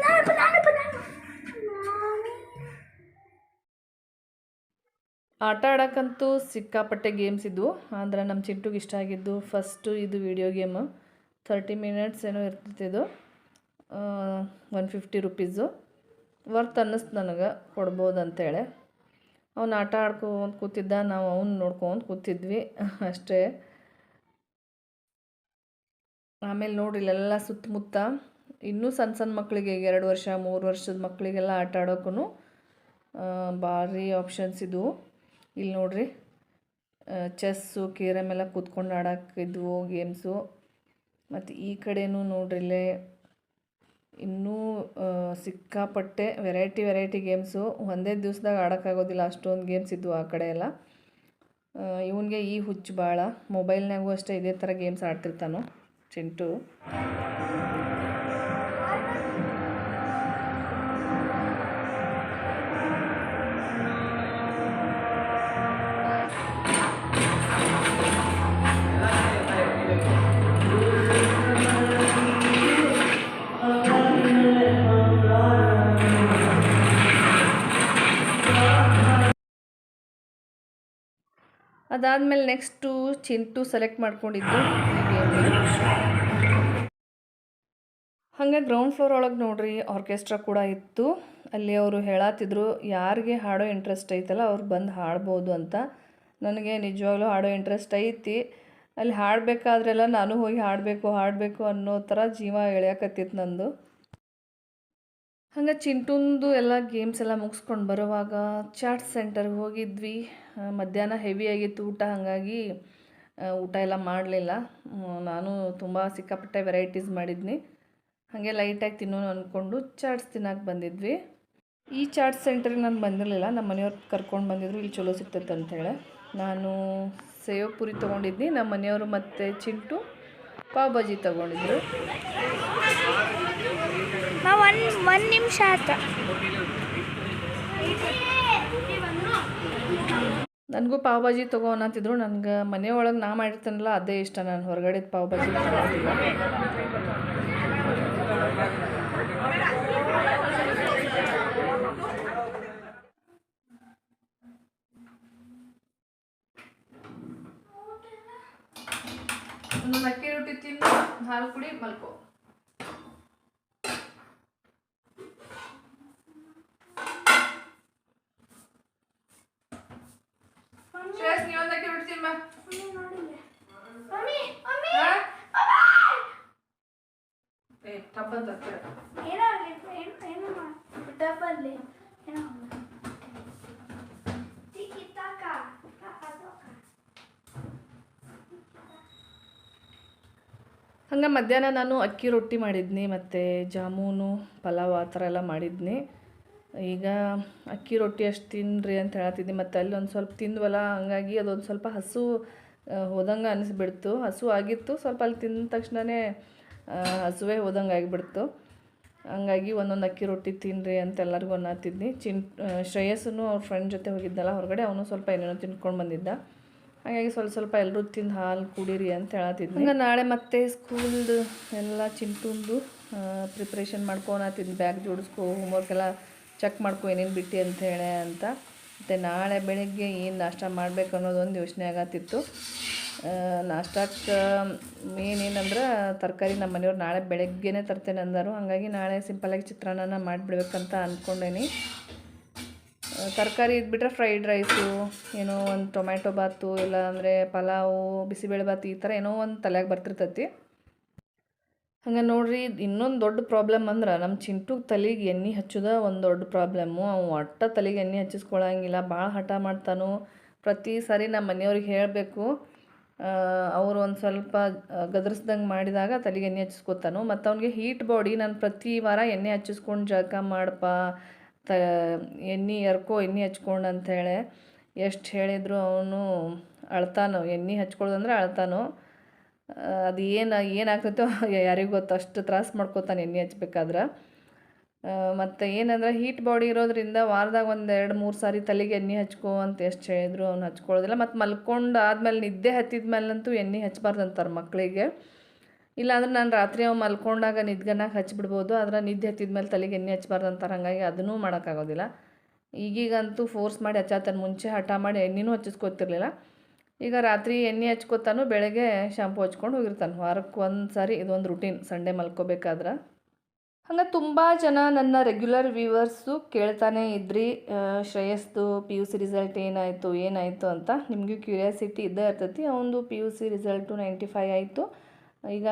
ಅಂತೂ ಆಗುತ್ತೆ ನೋಡಿ ಆಟ ಆಡೋಕ್ಕಂತೂ ಸಿಕ್ಕಾಪಟ್ಟೆ ಗೇಮ್ಸ್ ಇದ್ವು. ಅಂದ್ರೆ ನಮ್ಮ ಚಿಂಟುಗೆ ಇಷ್ಟ ಆಗಿದ್ದು ಫಸ್ಟು ಇದು ವಿಡಿಯೋ ಗೇಮು ತರ್ಟಿ ಮಿನಿಟ್ಸ್ ಏನೋ ಇರ್ತಿತ್ತು ಒನ್ ಫಿಫ್ಟಿ ರುಪೀಸು ವರ್ತ್ ಅನ್ನಿಸ್ತು ನನಗೆ, ಕೊಡ್ಬೋದು ಅಂತೇಳಿ. ಅವ್ನು ಆಟ ಆಡ್ಕೊಂತ ಕೂತಿದ್ದ, ನಾವು ಅವ್ನು ನೋಡ್ಕೊಂತ ಕೂತಿದ್ವಿ ಅಷ್ಟೇ. ಆಮೇಲೆ ನೋಡಿ ಇಲ್ಲೆಲ್ಲ ಸುತ್ತಮುತ್ತ ಇನ್ನೂ ಸಣ್ಣ ಸಣ್ಣ ಮಕ್ಕಳಿಗೆ ಎರಡು ವರ್ಷ, ಮೂರು ವರ್ಷದ ಮಕ್ಕಳಿಗೆಲ್ಲ ಆಟ ಆಡೋಕ್ಕೂ ಭಾರಿ ಆಪ್ಷನ್ಸ್ ಇದ್ವು ಇಲ್ಲಿ ನೋಡ್ರಿ ಚೆಸ್ಸು ಕೇರಮ್ ಎಲ್ಲ ಕೂತ್ಕೊಂಡು ಆಡೋಕ್ಕಿದ್ವು ಗೇಮ್ಸು ಮತ್ತು ಈ ಕಡೆಯೂ ನೋಡ್ರಿ ಇಲ್ಲೇ ಇನ್ನೂ ಸಿಕ್ಕಾಪಟ್ಟೆ ವೆರೈಟಿ ವೆರೈಟಿ ಗೇಮ್ಸು ಒಂದೇ ದಿವಸದಾಗ ಆಡೋಕ್ಕಾಗೋದಿಲ್ಲ, ಅಷ್ಟೊಂದು ಗೇಮ್ಸ್ ಇದ್ವು ಆ ಕಡೆ ಎಲ್ಲ. ಇವನಿಗೆ ಈ ಹುಚ್ಚು ಭಾಳ ಮೊಬೈಲ್ನಾಗೂ ಅಷ್ಟೇ ಇದೇ ಥರ ಗೇಮ್ಸ್ ಆಡ್ತಿರ್ತಾನು ಚಿಂಟು. ಅದಾದಮೇಲೆ ನೆಕ್ಸ್ಟು ಚಿಂಟು ಸೆಲೆಕ್ಟ್ ಮಾಡ್ಕೊಂಡಿದ್ದು ಹಂಗೆ ಗ್ರೌಂಡ್ ಫ್ಲೋರ್ ಒಳಗೆ ನೋಡ್ರಿ ಆರ್ಕೆಸ್ಟ್ರಾ ಕೂಡ ಇತ್ತು. ಅಲ್ಲಿ ಅವರು ಹೇಳತ್ತಿದ್ರು ಯಾರಿಗೆ ಹಾಡೋ ಇಂಟ್ರೆಸ್ಟ್ ಐತಲ್ಲ ಅವ್ರು ಬಂದು ಹಾಡ್ಬೋದು ಅಂತ. ನನಗೆ ನಿಜವಾಗ್ಲೂ ಹಾಡೋ ಇಂಟ್ರೆಸ್ಟ್ ಐತಿ. ಅಲ್ಲಿ ಹಾಡಬೇಕಾದ್ರೆಲ್ಲ ನಾನು ಹೋಗಿ ಹಾಡಬೇಕು ಹಾಡಬೇಕು ಅನ್ನೋ ಥರ ಜೀವ ಎಳೆಯಕತ್ತಿತ್ತು ನಂದು. ಹಂಗೆ ಚಿಂಟುಂದು ಎಲ್ಲ ಗೇಮ್ಸ್ ಎಲ್ಲ ಮುಗಿಸ್ಕೊಂಡು ಬರುವಾಗ ಚಾಟ್ ಸೆಂಟರ್ಗೆ ಹೋಗಿದ್ವಿ. ಮಧ್ಯಾಹ್ನ ಹೆವಿ ಆಗಿತ್ತು ಊಟ, ಹಾಗಾಗಿ ಊಟ ಎಲ್ಲ ಮಾಡಲಿಲ್ಲ. ನಾನು ತುಂಬ ಸಿಕ್ಕಾಪಟ್ಟೆ ವೆರೈಟೀಸ್ ಮಾಡಿದ್ನಿ. ಹಾಗೆ ಲೈಟಾಗಿ ತಿನ್ನೋಣ ಅಂದ್ಕೊಂಡು ಚಾಟ್ಸ್ ತಿನ್ನೋಕೆ ಬಂದಿದ್ವಿ. ಈ ಚಾಟ್ ಸೆಂಟರ್ ನಾನು ಬಂದಿರಲಿಲ್ಲ. ನಮ್ಮ ಮನೆಯವ್ರು ಕರ್ಕೊಂಡು ಬಂದಿದ್ರು, ಇಲ್ಲಿ ಚಲೋ ಸಿಗ್ತೈತೆ ಅಂತೇಳಿ ನಾನು ಸೇವ್ ಪುರಿ ತೊಗೊಂಡಿದ್ನಿ. ನಮ್ಮ ಮನೆಯವರು ಮತ್ತು ಚಿಂಟು, ಪಾವ್ ಭಾಜಿ ತೊಗೊಂಡಿದ್ರು. ನಾವು ಒಂದು ಒಂದು ನಿಮಿಷ ಆತ ನನಗೂ ಪಾವ್ ಭಾಜಿ ತಗೋ ಅನ್ನತ್ತಿದ್ರು. ನನಗೆ ಮನೆಯೊಳಗೆ ನಾ ಮಾಡಿರ್ತೀನಲ್ಲ, ಅದೇ ಇಷ್ಟ. ನಾನು ಹೊರಗಡೆ ಪಾವ್ ಭಾಜಿ ಒಂದು ಅಕ್ಕಿ ರೊಟ್ಟಿ ತಿನ್ನು, ಹಾಲು ಕುಡಿ, ಮಲ್ಕೋ ಶ್ರೇಯಸ್ ನೀ ಒಂದು ಅಕ್ಕಿ ರೊಟ್ಟಿ ತಿಮ್ಮ ಏ ಟಪ್ ಅಂತ ಹತ್ತಿರ. ಏನೋ ಏನು ಏನು ಡಬ್ಬಲ್ಲಿ ಏನೋ ಟಿಕಿ ತಾಕ ಹಂಗೆ ಮಧ್ಯಾಹ್ನ ನಾನು ಅಕ್ಕಿ ರೊಟ್ಟಿ ಮಾಡಿದ್ನಿ, ಮತ್ತು ಜಾಮೂನು, ಪಲಾವ್ ಆ ಥರ ಎಲ್ಲ ಮಾಡಿದ್ನಿ. ಈಗ ಅಕ್ಕಿ ರೊಟ್ಟಿ ಅಷ್ಟು ತಿನ್ನಿರಿ ಅಂತ ಹೇಳತ್ತಿದ್ದೆ ಮತ್ತು ಅಲ್ಲಿ ಒಂದು ಸ್ವಲ್ಪ ತಿಂದ್ವಲ್ಲ, ಹಂಗಾಗಿ ಅದೊಂದು ಸ್ವಲ್ಪ ಹಸು ಹೋದಂಗೆ ಅನಿಸ್ಬಿಡ್ತು. ಹಸು ಆಗಿತ್ತು, ಸ್ವಲ್ಪ ಅಲ್ಲಿ ತಿಂದ ತಕ್ಷಣವೇ ಹಸುವೆ ಹೋದಂಗೆ ಆಗಿಬಿಡ್ತು. ಹಂಗಾಗಿ ಒಂದೊಂದು ಅಕ್ಕಿ ರೊಟ್ಟಿ ತಿನ್ನಿರಿ ಅಂತ ಎಲ್ಲರಿಗೂ ಅನ್ನತ್ತಿದ್ನಿ. ಚಿನ್ ಶ್ರೇಯಸ್ಸು ಅವ್ರ ಫ್ರೆಂಡ್ ಜೊತೆ ಹೋಗಿದ್ದಲ್ಲ ಹೊರಗಡೆ ಅವನು ಸ್ವಲ್ಪ ಏನೇನೋ ತಿನ್ಕೊಂಡು ಬಂದಿದ್ದ. ಹಾಗಾಗಿ ಸ್ವಲ್ಪ ಸ್ವಲ್ಪ ಎಲ್ಲರೂ ತಿಂದು ಹಾಲು ಕುಡೀರಿ ಅಂತ ಹೇಳತ್ತಿದ್ವಿ ಹಂಗೆ ನಾಳೆ ಮತ್ತೆ ಸ್ಕೂಲ್ದು ಎಲ್ಲ ಚಿಂಟುಂದು ಪ್ರಿಪ್ರೇಷನ್ ಮಾಡ್ಕೊಳತ್ತಿದ್ನಿ ಬ್ಯಾಗ್ ಜೋಡಿಸ್ಕೊ ಹೋಮ್ವರ್ಕ್ ಎಲ್ಲ ಚೆಕ್ ಮಾಡ್ಕೊ ಏನೇನು ಬಿಟ್ಟು ಅಂತ ಹೇಳಿ ಅಂತ. ಮತ್ತು ನಾಳೆ ಬೆಳಗ್ಗೆ ಏನು ನಾಷ್ಟ ಮಾಡಬೇಕು ಅನ್ನೋದೊಂದು ಯೋಚನೆ ಆಗತ್ತಿತ್ತು. ನಾಷ್ಟಕ್ಕೆ ಏನಂದ್ರೆ ತರಕಾರಿ ನಮ್ಮ ಮನೆಯವ್ರು ನಾಳೆ ಬೆಳಗ್ಗೆನೇ ತರ್ತೇನೆ ಅಂದರು. ಹಾಗಾಗಿ ನಾಳೆ ಸಿಂಪಲಾಗಿ ಚಿತ್ರಾನ್ನ ಮಾಡಿಬಿಡ್ಬೇಕಂತ ಅಂದ್ಕೊಂಡೇನಿ ತರಕಾರಿ ಇದ್ಬಿಟ್ರೆ ಫ್ರೈಡ್ ರೈಸು ಏನೋ ಒಂದು ಟೊಮ್ಯಾಟೊ ಬಾತು, ಇಲ್ಲ ಅಂದರೆ ಪಲಾವು, ಬಿಸಿಬೇಳೆ ಬಾತು, ಈ ಥರ ಏನೋ ಒಂದು ತಲೆಯಾಗ ಬರ್ತಿರ್ತೈತಿ. ಹಂಗೆ ನೋಡ್ರಿ, ಇನ್ನೊಂದು ದೊಡ್ಡ ಪ್ರಾಬ್ಲಮ್ ಅಂದ್ರೆ ನಮ್ಮ ಚಿಂಟುಗೆ ತಲೆಗೆ ಎಣ್ಣೆ ಹಚ್ಚೋದ ಒಂದು ದೊಡ್ಡ ಪ್ರಾಬ್ಲಮ್ಮು ಅವ್ನು ಒಟ್ಟ ತಲೆಗೆ ಎಣ್ಣೆ ಹಚ್ಚಿಸ್ಕೊಳಂಗಿಲ್ಲ ಭಾಳ ಹಠ ಮಾಡ್ತಾನು. ಪ್ರತಿ ಸಾರಿ ನಮ್ಮ ಮನೆಯವ್ರಿಗೆ ಹೇಳಬೇಕು ಅವರು ಒಂದು ಸ್ವಲ್ಪ ಗದರಿಸ್ದಂಗೆ ಮಾಡಿದಾಗ ತಲೆಗೆ ಎಣ್ಣೆ ಹಚ್ಚಿಸ್ಕೊತಾನು ಮತ್ತು ಅವ್ನಿಗೆ ಹೀಟ್ ಬಾಡಿ ನಾನು ಪ್ರತಿ ವಾರ ಎಣ್ಣೆ ಹಚ್ಚಿಸ್ಕೊಂಡು ಜಳಕ ಮಾಡಪ್ಪ ತ, ಎಣ್ಣೆ ಎರ್ಕೋ, ಎಣ್ಣೆ ಹಚ್ಕೊಂಡು ಅಂಥೇಳಿ ಎಷ್ಟು ಹೇಳಿದ್ರು ಅವನು ಅಳ್ತಾನು, ಎಣ್ಣೆ ಹಚ್ಕೊಳ್ಳೋದಂದ್ರೆ ಅಳ್ತಾನೋ, ಅದು ಏನು ಏನಾಗ್ತೈತೋ ಯಾರಿಗೂ ಗೊತ್ತು, ಅಷ್ಟು ತ್ರಾಸು ಮಾಡ್ಕೋತಾನೆ ಎಣ್ಣೆ ಹಚ್ಬೇಕಾದ್ರೆ. ಮತ್ತು ಏನಂದ್ರೆ ಹೀಟ್ ಬಾಡಿ ಇರೋದ್ರಿಂದ ವಾರದಾಗ ಒಂದು ಎರಡು, ಮೂರು ಸಾರಿ ತಲೆಗೆ ಎಣ್ಣೆ ಹಚ್ಕೋ ಅಂತ ಎಷ್ಟು ಹೇಳಿದ್ರು ಅವ್ನು ಹಚ್ಕೊಳ್ಳೋದಿಲ್ಲ ಮತ್ತು ಮಲ್ಕೊಂಡು ಆದಮೇಲೆ ನಿದ್ದೆ ಹತ್ತಿದ ಮೇಲಂತೂ ಎಣ್ಣೆ ಹಚ್ಬಾರ್ದು ಅಂತಾರೆ ಮಕ್ಕಳಿಗೆ ಇಲ್ಲಾಂದ್ರೆ ನಾನು ರಾತ್ರಿ ಅವು ಮಲ್ಕೊಂಡಾಗ ನಿದ್ಗನಾಗ ಹಚ್ಬಿಡ್ಬೋದು, ಆದ್ರೆ ನಿದ್ದೆ ಹತ್ತಿದ ಮೇಲೆ ತಲೆಗೆ ಎಣ್ಣೆ ಹಚ್ಬಾರ್ದು ಅಂತಾರೆ, ಹಾಗಾಗಿ ಅದನ್ನೂ ಮಾಡೋಕ್ಕಾಗೋದಿಲ್ಲ. ಈಗೀಗಂತೂ ಫೋರ್ಸ್ ಮಾಡಿ ಹಚ್ಚಾತಾನೆ ಮುಂಚೆ ಹಠ ಮಾಡಿ ಎಣ್ಣೆನೂ ಹಚ್ಚಿಸ್ಕೊತಿರ್ಲಿಲ್ಲ ಈಗ ರಾತ್ರಿ ಎಣ್ಣೆ ಹಚ್ಕೋತಾನು ಬೆಳಗ್ಗೆ ಶಾಂಪು ಹಚ್ಕೊಂಡು ಹೋಗಿರ್ತಾನೆ. ವಾರಕ್ಕೆ ಒಂದು ಸಾರಿ ಇದೊಂದು ರುಟೀನ್ ಸಂಡೇ ಮಲ್ಕೋಬೇಕಾದ್ರೆ. ಹಂಗೆ ತುಂಬ ಜನ ನನ್ನ ರೆಗ್ಯುಲರ್ ವ್ಯೂವರ್ಸು ಕೇಳ್ತಾನೆ ಇದ್ರಿ ಶ್ರೇಯಸ್ದು ಪಿ ಯು ಸಿ ರಿಸಲ್ಟ್ ಏನಾಯಿತು ಏನಾಯಿತು ಅಂತ. ನಿಮಗೂ ಕ್ಯೂರಿಯಾಸಿಟಿ ಇದ್ದೇ ಇರ್ತೈತಿ. ಅವನದು P U C result ninety five ಆಯಿತು. ಈಗ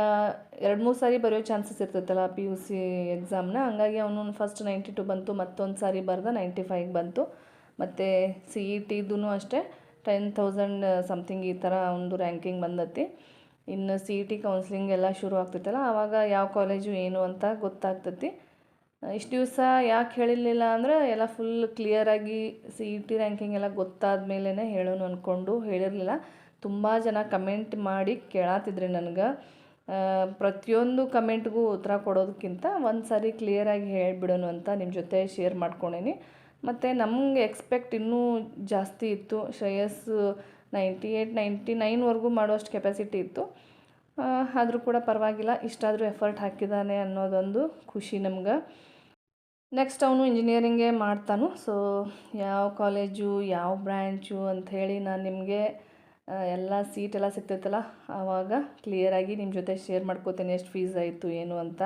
ಎರಡು ಮೂರು ಸಾರಿ ಬರೆಯೋ ಚಾನ್ಸಸ್ ಇರ್ತೈತಲ್ಲ ಪಿ ಯು ಸಿ ಎಕ್ಸಾಮ್ನ ಹಂಗಾಗಿ ಅವನು ಫಸ್ಟ್ ನೈಂಟಿ ಟು ಬಂತು, ಮತ್ತೊಂದು ಸಾರಿ ಬರೆದ ನೈಂಟಿ ಫೈವ್ಗೆ ಬಂತು. ಮತ್ತು ಸಿ ಇ ಟಿದೂ ಅಷ್ಟೇ ಟೆನ್ ತೌಸಂಡ್ ಸಮಥಿಂಗ್ ಈ ಥರ ಒಂದು ರ್ಯಾಂಕಿಂಗ್ ಬಂದತಿ. ಇನ್ನು ಸಿ ಇ ಟಿ ಕೌನ್ಸಿಲಿಂಗ್ ಎಲ್ಲ ಶುರು ಆಗ್ತೈತಲ್ಲ ಆವಾಗ ಯಾವ ಕಾಲೇಜು ಏನು ಅಂತ ಗೊತ್ತಾಗ್ತೈತಿ. ಇಷ್ಟು ದಿವಸ ಯಾಕೆ ಹೇಳಿರಲಿಲ್ಲ ಅಂದ್ರೆ, ಎಲ್ಲ ಫುಲ್ ಕ್ಲಿಯರಾಗಿ ಸಿ ಇ ಟಿ ರ್ಯಾಂಕಿಂಗ್ ಎಲ್ಲ ಗೊತ್ತಾದ ಮೇಲೇ ಹೇಳೋನು ಅಂದ್ಕೊಂಡು ಹೇಳಿರಲಿಲ್ಲ. ತುಂಬ ಜನ ಕಮೆಂಟ್ ಮಾಡಿ ಕೇಳಾತಿದ್ರಿ ನನಗೆ. ಪ್ರತಿಯೊಂದು ಕಮೆಂಟ್ಗೂ ಉತ್ತರ ಕೊಡೋದಕ್ಕಿಂತ ಒಂದು ಸಾರಿ ಕ್ಲಿಯರಾಗಿ ಹೇಳಿಬಿಡೋಣ ಅಂತ ನಿಮ್ಮ ಜೊತೆ ಶೇರ್ ಮಾಡ್ಕೊಂಡೇನಿ. ಮತ್ತು ನಮ್ಗೆ ಎಕ್ಸ್ಪೆಕ್ಟ್ ಇನ್ನೂ ಜಾಸ್ತಿ ಇತ್ತು. ಶ್ರೇಯಸ್ ನೈಂಟಿ ಏಯ್ಟ್ ನೈಂಟಿ ನೈನ್ವರೆಗೂ ಮಾಡೋಷ್ಟು ಕೆಪಾಸಿಟಿ ಇತ್ತು. ಆದರೂ ಕೂಡ ಪರವಾಗಿಲ್ಲ, ಇಷ್ಟಾದರೂ ಎಫರ್ಟ್ ಹಾಕಿದ್ದಾನೆ ಅನ್ನೋದೊಂದು ಖುಷಿ ನಮ್ಗೆ. ನೆಕ್ಸ್ಟ್ ಅವನು ಇಂಜಿನಿಯರಿಂಗೇ ಮಾಡ್ತಾನು. ಸೊ ಯಾವ ಕಾಲೇಜು ಯಾವ ಬ್ರ್ಯಾಂಚು ಅಂಥೇಳಿ ನಾನು ನಿಮಗೆ ಎಲ್ಲ ಸೀಟ್ ಎಲ್ಲ ಸಿಗ್ತೈತಲ್ಲ, ಆವಾಗ ಕ್ಲಿಯರಾಗಿ ನಿಮ್ಮ ಜೊತೆ ಶೇರ್ ಮಾಡ್ಕೋತೀನಿ, ಎಷ್ಟು ಫೀಸ್ ಆಯಿತು, ಏನು ಅಂತ.